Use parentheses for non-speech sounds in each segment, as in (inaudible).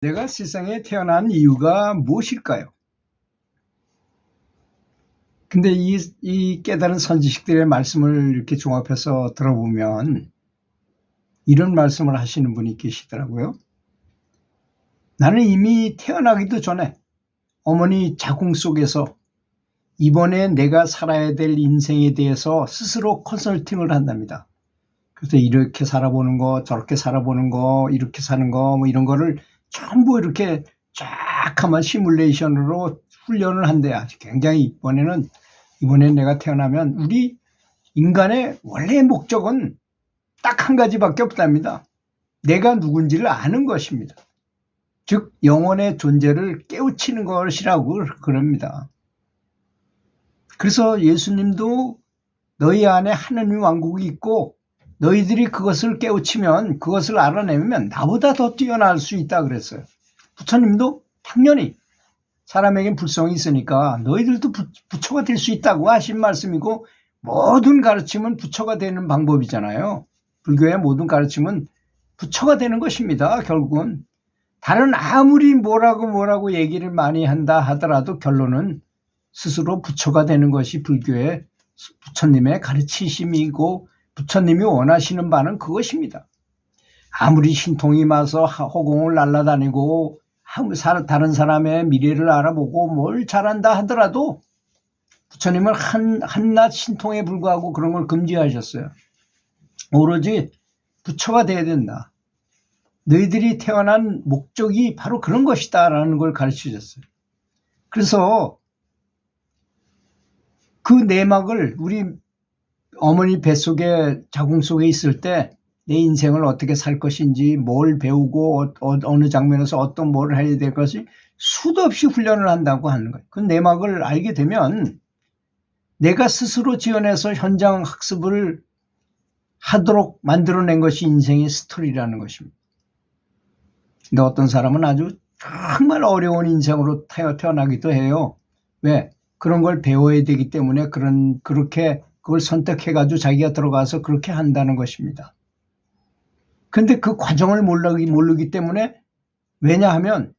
내가 세상에 태어난 이유가 무엇일까요? 근데 이, 이 깨달은 선지식들의 말씀을 이렇게 종합해서 들어보면 이런 말씀을 하시는 분이 계시더라고요. 나는 이미 태어나기도 전에 어머니 자궁 속에서 이번에 내가 살아야 될 인생에 대해서 스스로 컨설팅을 한답니다. 그래서 이렇게 살아보는 거, 저렇게 살아보는 거, 이렇게 사는 거, 뭐 이런 거를 전부 이렇게 쫙 하면 시뮬레이션으로 훈련을 한대요. 굉장히 이번에는, 이번에 내가 태어나면 우리 인간의 원래 목적은 딱 한 가지밖에 없답니다. 내가 누군지를 아는 것입니다. 즉, 영혼의 존재를 깨우치는 것이라고 그럽니다. 그래서 예수님도 너희 안에 하느님 왕국이 있고 너희들이 그것을 깨우치면 그것을 알아내면 나보다 더 뛰어날 수 있다 그랬어요. 부처님도 당연히 사람에겐 불성이 있으니까 너희들도 부, 부처가 될 수 있다고 하신 말씀이고 모든 가르침은 부처가 되는 방법이잖아요. 불교의 모든 가르침은 부처가 되는 것입니다. 결국은 다른 아무리 뭐라고 뭐라고 얘기를 많이 한다 하더라도 결론은 스스로 부처가 되는 것이 불교의 부처님의 가르치심이고 부처님이 원하시는 바는 그것입니다. 아무리 신통이 마서 허공을 날아다니고 다른 사람의 미래를 알아보고 뭘 잘한다 하더라도 부처님은 한, 한낱 신통에 불구하고 그런 걸 금지하셨어요. 오로지 부처가 돼야 된다. 너희들이 태어난 목적이 바로 그런 것이다 라는 걸 가르치셨어요. 그래서 그 내막을 우리 어머니 뱃속에 자궁 속에 있을 때 내 인생을 어떻게 살 것인지 뭘 배우고 어, 느 장면에서 어떤 뭘 해야 될 것이 수도 없이 훈련을 한다고 하는 거예요. 그 내막을 알게 되면 내가 스스로 지어내서 현장 학습을 하도록 만들어낸 것이 인생의 스토리라는 것입니다. 근데 어떤 사람은 아주 정말 어려운 인생으로 태어나기도 해요. 왜? 그런 걸 배워야 되기 때문에 그런, 그렇게 그걸 선택해가지고 자기가 들어가서 그렇게 한다는 것입니다. 근데 그 과정을 모르기, 모르기 때문에 왜냐하면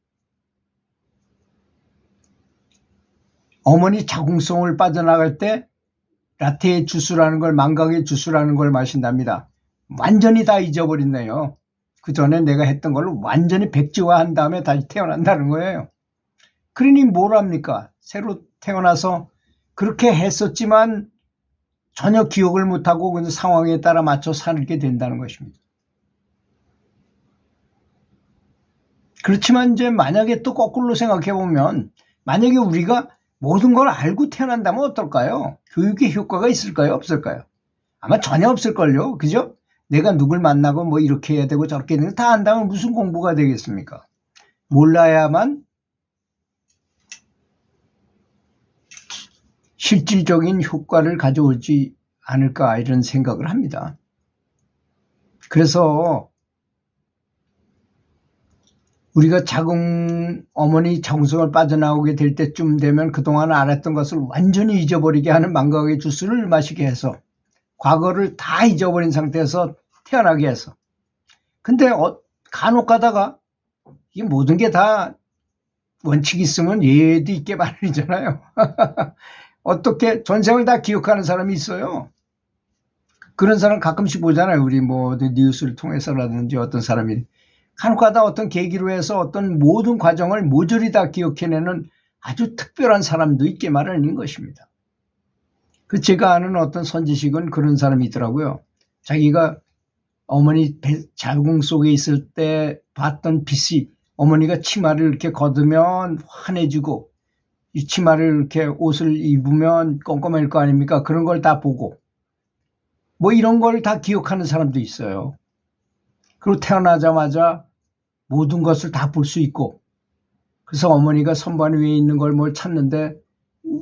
어머니 자궁성을 빠져나갈 때 라테의 주스라는 걸 망각의 주스라는 걸 마신답니다. 완전히 다 잊어버렸네요. 그 전에 내가 했던 걸 완전히 백지화한 다음에 다시 태어난다는 거예요. 그러니 뭘 합니까? 새로 태어나서 그렇게 했었지만 전혀 기억을 못하고 그 상황에 따라 맞춰 살게 된다는 것입니다. 그렇지만 이제 만약에 또 거꾸로 생각해 보면 만약에 우리가 모든 걸 알고 태어난다면 어떨까요? 교육의 효과가 있을까요? 없을까요? 아마 전혀 없을걸요. 그죠? 내가 누굴 만나고 뭐 이렇게 해야 되고 저렇게 해야 되고 다 안다면 무슨 공부가 되겠습니까? 몰라야만 실질적인 효과를 가져오지 않을까 이런 생각을 합니다. 그래서 우리가 자궁 어머니 정성을 빠져나오게 될 때쯤 되면 그동안 알았던 것을 완전히 잊어버리게 하는 망각의 주스를 마시게 해서 과거를 다 잊어버린 상태에서 태어나게 해서 근데 어, 간혹 가다가 이 모든 게 다 원칙이 있으면 예도 있게 (laughs) 마련이잖아요. 어떻게 전생을 다 기억하는 사람이 있어요. 그런 사람 가끔씩 보잖아요. 우리 뭐 뉴스를 통해서라든지 어떤 사람이 간혹가다 어떤 계기로 해서 어떤 모든 과정을 모조리 다 기억해내는 아주 특별한 사람도 있게 마련인 것입니다. 그 제가 아는 어떤 선지식은 그런 사람이 있더라고요. 자기가 어머니 자궁 속에 있을 때 봤던 빛이 어머니가 치마를 이렇게 걷으면 환해지고 이 치마를 이렇게 옷을 입으면 껌껌할 거 아닙니까? 그런 걸 다 보고 뭐 이런 걸 다 기억하는 사람도 있어요. 그리고 태어나자마자 모든 것을 다 볼 수 있고 그래서 어머니가 선반 위에 있는 걸 뭘 찾는데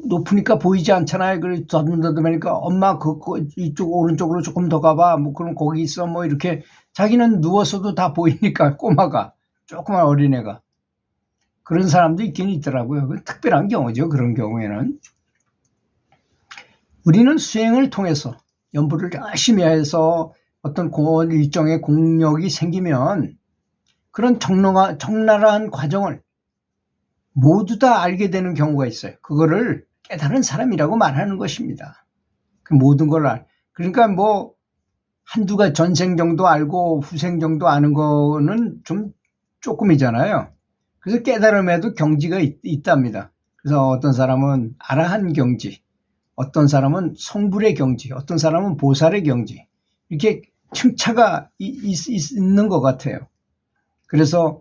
높으니까 보이지 않잖아요. 그래서 더듬더듬하니까 엄마 그, 그 이쪽 오른쪽으로 조금 더 가봐. 뭐 그럼 거기 있어. 뭐 이렇게 자기는 누워서도 다 보이니까 꼬마가 조그만 어린애가 그런 사람도 있긴 있더라고요. 특별한 경우죠. 그런 경우에는. 우리는 수행을 통해서 연부를 열심히 해서 어떤 일정의 공력이 생기면 그런 적나라, 적나라한 과정을 모두 다 알게 되는 경우가 있어요. 그거를 깨달은 사람이라고 말하는 것입니다. 그 모든 걸 알. 그러니까 뭐 한두 가 전생 정도 알고 후생 정도 아는 거는 좀 조금이잖아요. 그래서 깨달음에도 경지가 있, 답니다 그래서 어떤 사람은 아라한 경지, 어떤 사람은 성불의 경지, 어떤 사람은 보살의 경지, 이렇게 층차가 있, 있는 것 같아요. 그래서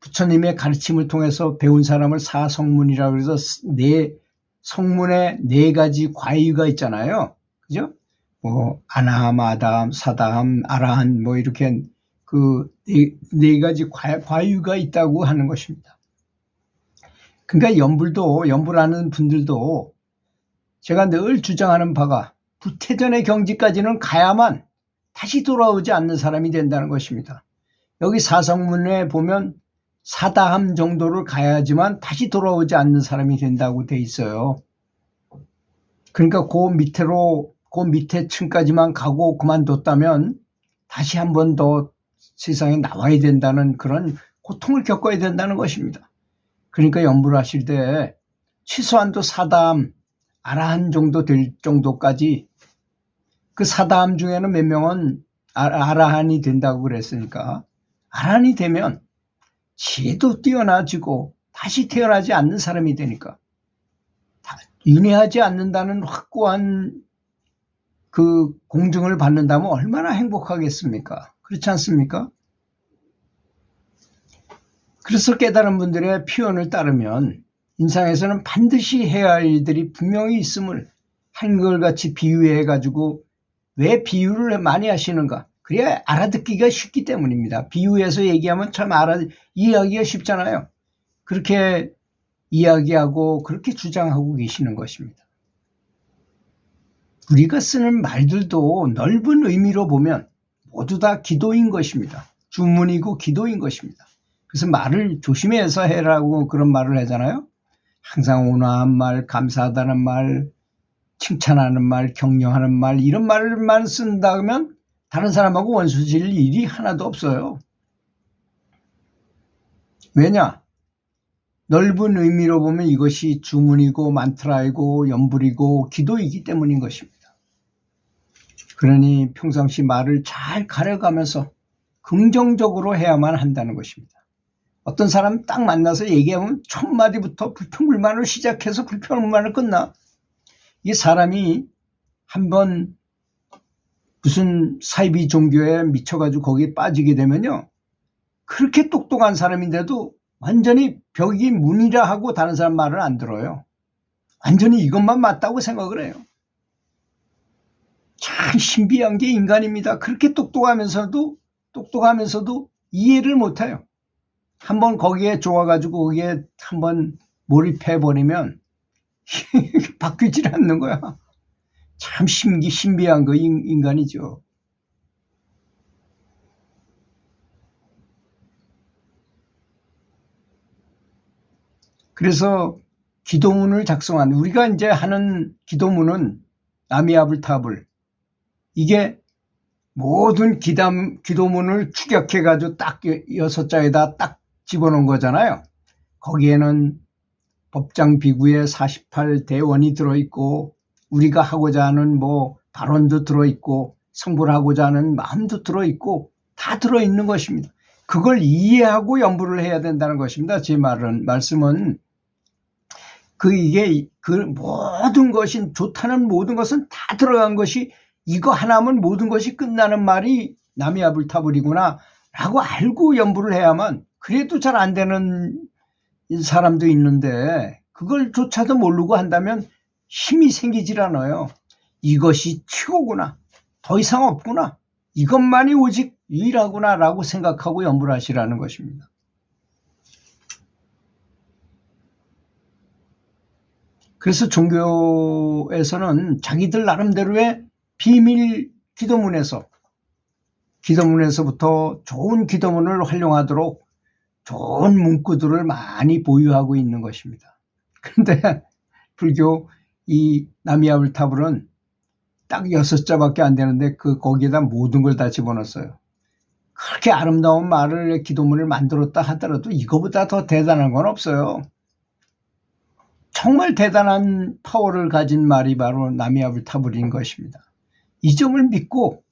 부처님의 가르침을 통해서 배운 사람을 사성문이라고 해서 네 성문에 네 가지 과유가 있잖아요. 그죠? 뭐 아나함, 아담, 사담, 아라한 뭐 이렇게 그네 네 가지 과, 과유가 있다고 하는 것입니다. 그러니까 연불도 연불하는 분들도 제가 늘 주장하는 바가 부태전의 경지까지는 가야만 다시 돌아오지 않는 사람이 된다는 것입니다. 여기 사성문에 보면 사다함 정도를 가야지만 다시 돌아오지 않는 사람이 된다고 돼 있어요. 그러니까 그 밑으로 그 밑에 층까지만 가고 그만뒀다면 다시 한 번 더 세상에 나와야 된다는 그런 고통을 겪어야 된다는 것입니다. 그러니까 연구를 하실 때 최소한도 사담, 아라한 정도 될 정도까지 그 사담 중에는 몇 명은 아, 아라한이 된다고 그랬으니까 아라한이 되면 지혜도 뛰어나지고 다시 태어나지 않는 사람이 되니까 인해하지 않는다는 확고한 그 공증을 받는다면 얼마나 행복하겠습니까? 그렇지 않습니까? 그래서 깨달은 분들의 표현을 따르면 인상에서는 반드시 해야 할 일들이 분명히 있음을 한글같이 비유해 가지고 왜 비유를 많이 하시는가? 그래야 알아듣기가 쉽기 때문입니다. 비유해서 얘기하면 참 알아 이해하기가 쉽잖아요. 그렇게 이야기하고 그렇게 주장하고 계시는 것입니다. 우리가 쓰는 말들도 넓은 의미로 보면 모두 다 기도인 것입니다. 주문이고 기도인 것입니다. 그래서 말을 조심해서 해라고 그런 말을 하잖아요. 항상 온화한 말, 감사하다는 말, 칭찬하는 말, 격려하는 말, 이런 말만 쓴다면 다른 사람하고 원수 질 일이 하나도 없어요. 왜냐? 넓은 의미로 보면 이것이 주문이고 만트라이고 연불이고 기도이기 때문인 것입니다. 그러니 평상시 말을 잘 가려가면서 긍정적으로 해야만 한다는 것입니다. 어떤 사람 딱 만나서 얘기하면 첫 마디부터 불평불만을 시작해서 불평불만을 끝나. 이 사람이 한번 무슨 사이비 종교에 미쳐가지고 거기에 빠지게 되면요. 그렇게 똑똑한 사람인데도 완전히 벽이 문이라 하고 다른 사람 말을 안 들어요. 완전히 이것만 맞다고 생각을 해요. 참 신비한 게 인간입니다. 그렇게 똑똑하면서도 똑똑하면서도 이해를 못해요. 한번 거기에 좋아가지고 거기에 한번 몰입해 버리면 (laughs) 바뀌질 않는 거야. 참 신기 신비한 거 인간이죠. 그래서 기도문을 작성한 우리가 이제 하는 기도문은 아미아불탑을 이게 모든 기담, 기도문을 축약해 가지고 딱 여섯 자에다 딱 집어넣은 거잖아요. 거기에는 법장 비구의 48대원이 들어있고 우리가 하고자 하는 뭐 발언도 들어있고 성불 하고자 하는 마음도 들어있고 다 들어있는 것입니다. 그걸 이해하고 연부를 해야 된다는 것입니다. 제 말은 말씀은 그 이게 그 모든 것이 좋다는 모든 것은 다 들어간 것이 이거 하나면 모든 것이 끝나는 말이 남이야 불타버리구나 라고 알고 연부를 해야만 그래도 잘 안 되는 사람도 있는데 그걸 조차도 모르고 한다면 힘이 생기질 않아요. 이것이 최고구나. 더 이상 없구나. 이것만이 오직 유일하구나 라고 생각하고 연부를 하시라는 것입니다. 그래서 종교에서는 자기들 나름대로의 비밀 기도문에서 기도문에서부터 좋은 기도문을 활용하도록 좋은 문구들을 많이 보유하고 있는 것입니다. 그런데 불교 이 나미아불타불은 딱 여섯 자밖에 안 되는데 그 거기에다 모든 걸 다 집어넣었어요. 그렇게 아름다운 말을 기도문을 만들었다 하더라도 이거보다 더 대단한 건 없어요. 정말 대단한 파워를 가진 말이 바로 타버린 것입니다. 이 점을 믿고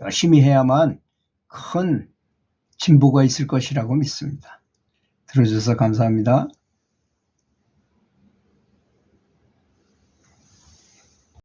열심히 해야만 큰 진보가 있을 것이라고 믿습니다. 들어주셔서 감사합니다.